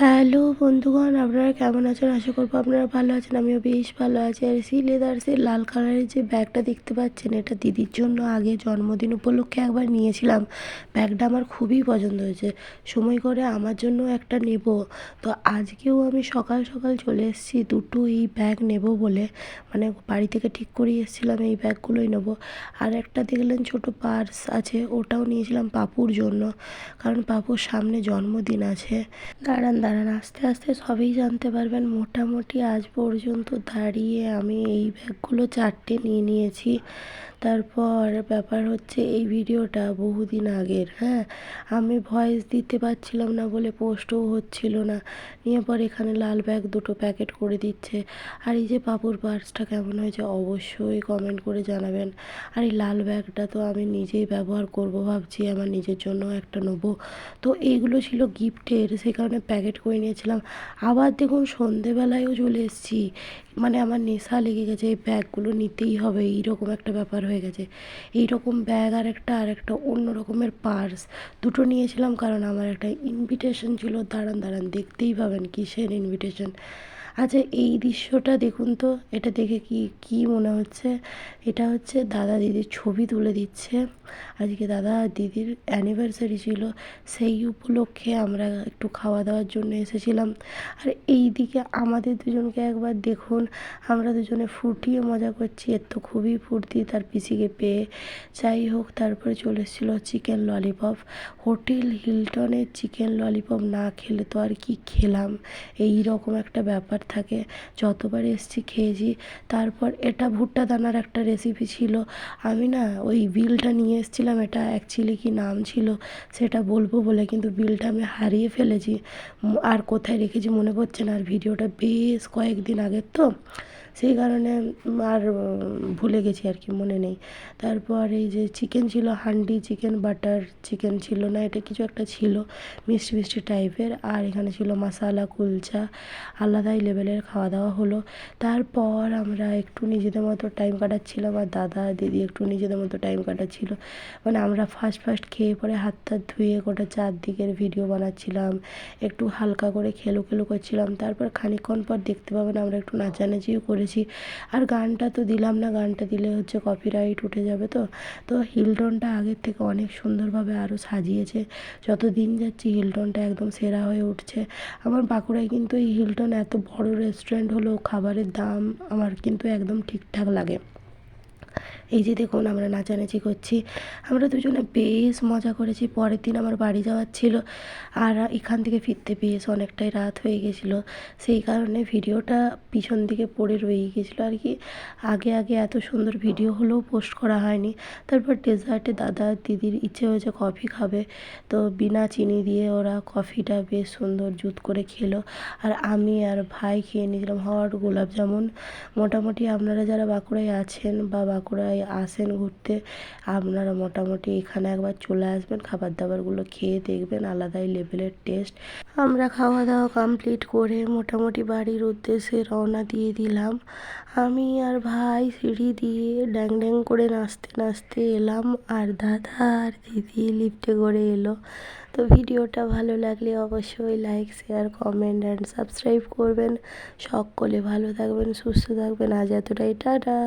Hello বন্ধুগণ, আপনারা কেমন আছেন? আশা করব আপনারা ভালো আছেন। আমিও বেশ ভালো আছি। আর সি লেদার্সের লাল কালারের যে ব্যাগটা দেখতে পাচ্ছেন, এটা দিদির জন্য আগে জন্মদিন উপলক্ষে একবার নিয়েছিলাম। ব্যাগটা আমার খুবই পছন্দ হয়েছে। সময় করে আমার জন্য একটা নেব। তো আজকেও আমি সকাল সকাল চলে এসেছি, দুটো এই ব্যাগ নেব বলে। মানে বাড়ি থেকে ঠিক করে এসেছিলাম এই ব্যাগগুলোই নেব। আর একটা দেখলেন ছোট পার্স আছে, ওটাও নিয়েছিলাম পাপুর জন্য। কারণ পাপুর সামনে জন্মদিন আছে। দাঁড়ান। দাঁড়ান আস্তে আস্তে সবই জানতে পারবেন। মোটামুটি আজ পর্যন্ত দাঁড়িয়ে আমি এই ব্যাগগুলো চারটে নিয়ে নিয়েছি। তারপর ব্যাপার হচ্ছে এই ভিডিওটা বহুদিন আগের হ্যাঁ? আমি ভয়েস দিতে পারছিলাম না বলে পোস্টও হচ্ছিল না। নিয়ে পর এখানে লাল ব্যাগ দুটো প্যাকেট করে দিচ্ছে। আর এই যে পাপুর পার্সটা কেমন হয়েছে অবশ্যই কমেন্ট করে জানাবেন। আর এই লাল ব্যাগটা তো আমি নিজেই ব্যবহার করব ভাবছি, আমার নিজের জন্য একটা নেব। তো এইগুলো ছিল গিফটের সে কারণে প্যাকেট করে নিয়েছিলাম। আবার দেখুন সন্ধেবেলায়ও চলে এসেছি। মানে আমার নেশা লেগে গেছে, এই ব্যাগগুলো নিতেই হবে, এইরকম একটা ব্যাপার হয়ে গেছে। এইরকম ব্যাগ আর একটা আর একটা অন্য রকমের পার্স দুটো নিয়েছিলাম কারণ আমার একটা ইনভিটেশন ছিল। দাঁড়ান দাঁড়ান, দেখতেই পাবেন কিসের ইনভিটেশন আচ্ছা এই দৃশ্যটা দেখুন তো, এটা দেখে কি কি মনে হচ্ছে? এটা হচ্ছে দাদা দিদির ছবি তুলে দিচ্ছে। আজকে দাদা দিদির অ্যানিভার্সারি ছিল, সেই উপলক্ষে আমরা একটু খাওয়া দাওয়ার জন্য এসেছিলাম। আর এই দিকে আমাদের দুজনকে একবার দেখুন, আমরা দুজনে ফুটিয়ে মজা করছি। এর তো খুবই ফুর্তি, তার পিসিকে পেয়ে। যাই হোক, তারপরে চলে এসেছিল চিকেন ললিপপ হোটেল হিলটনের চিকেন ললিপপ না খেলে তো আর কি খেলাম? এই রকম একটা ব্যাপার। থাকে। যতবার এসছি খেয়েছি। তারপর এটা ভুট্টা দানার একটা রেসিপি ছিল। আমি না ওই বিলটা নিয়ে এসেছিলাম। এটা অ্যাকচুয়ালি কি নাম ছিল সেটা বলব বলে কিন্তু বিলটা আমি হারিয়ে ফেলেছি। আর কোথায় রেখেছি মনে পড়ছে না। আর ভিডিওটা বেশ কয়েকদিন আগের তো। সেই কারণে আর ভুলে গেছি আর কি, মনে নেই। তারপর এই যে চিকেন ছিল, হান্ডি চিকেন বাটার চিকেন ছিল না, এটা কিছু একটা ছিল, মিষ্টি মিষ্টি টাইপের আর এখানে ছিল মশালা কুলচা আলাদাই লেভেলের খাওয়া দাওয়া হলো। তারপর আমরা একটু নিজেদের মতো টাইম কাটাচ্ছিলাম, আর দাদা, দিদি একটু নিজেদের মতো টাইম কাটাচ্ছিল। মানে আমরা ফার্স্ট ফার্স্ট খেয়ে পরে হাত টাত ধুয়ে গোটা চারদিকের ভিডিও বানাচ্ছিলাম, একটু হালকা করে খেলো খেলো করছিলাম। তারপর খানিকক্ষণ পর দেখতে পাবেন আমরা একটু নাচানাচিও করেছি। আর গানটা তো দিলাম না, গানটা দিলে হচ্ছে কপিরাইট উঠে যাবে তো। তো হিলটনটা আগের থেকে অনেক সুন্দরভাবে আরও সাজিয়েছে। যত দিন যাচ্ছে হিলটনটা একদম সেরা হয়ে উঠছে। আমার বাঁকুড়ায় কিন্তু এই হিলটন এত বড় রেস্টুরেন্ট হলেও খাবারের দাম আমার কিন্তু একদম ঠিকঠাক লাগে। এই যে দেখুন আমরা নাচানাচি করছি। আমরা দুজনে বেশ মজা করেছি। পরের দিন আমার বাড়ি যাওয়ার ছিল। আর এখান থেকে ফিরতে বেশ অনেকটাই রাত হয়ে গেছিল। সেই কারণে ভিডিওটা পিছন দিকে পড়ে রয়েই গেছিল আর কি। আগে আগে এত সুন্দর ভিডিও হলেও পোস্ট করা হয়নি। তারপর ডেজার্টে দাদা, দিদির ইচ্ছে হয়েছে কফি খাবে। তো বিনা চিনি দিয়ে ওরা কফিটা বেশ সুন্দর জুত করে খেলো। আর আমি আর ভাই খেয়ে নিয়েছিলাম হট গোলাপ জামুন। মোটামুটি আপনারা যারা বাঁকুড়ায় আছেন বা বাঁকুড়ায় আসেন ঘুরতে, আপনারা মোটামুটি এখানে একবার চলে আসবেন খাবার দাবারগুলো খেয়ে দেখবেন, আলাদাই লেভেলের টেস্ট আমরা খাওয়া দাওয়া কমপ্লিট করে মোটামুটি বাড়ির উদ্দেশ্যে রওনা দিয়ে দিলাম। আমি আর ভাই সিঁড়ি দিয়ে ড্যাং ড্যাং করে নাচতে নাচতে এলাম আর দাদা আর দিদি লিফটে করে এলো। তো ভিডিওটা ভালো লাগলে অবশ্যই like share comment and subscribe করবেন। সকলে ভালো থাকবেন, সুস্থ থাকবেন। আজ এতটাই, টাটা!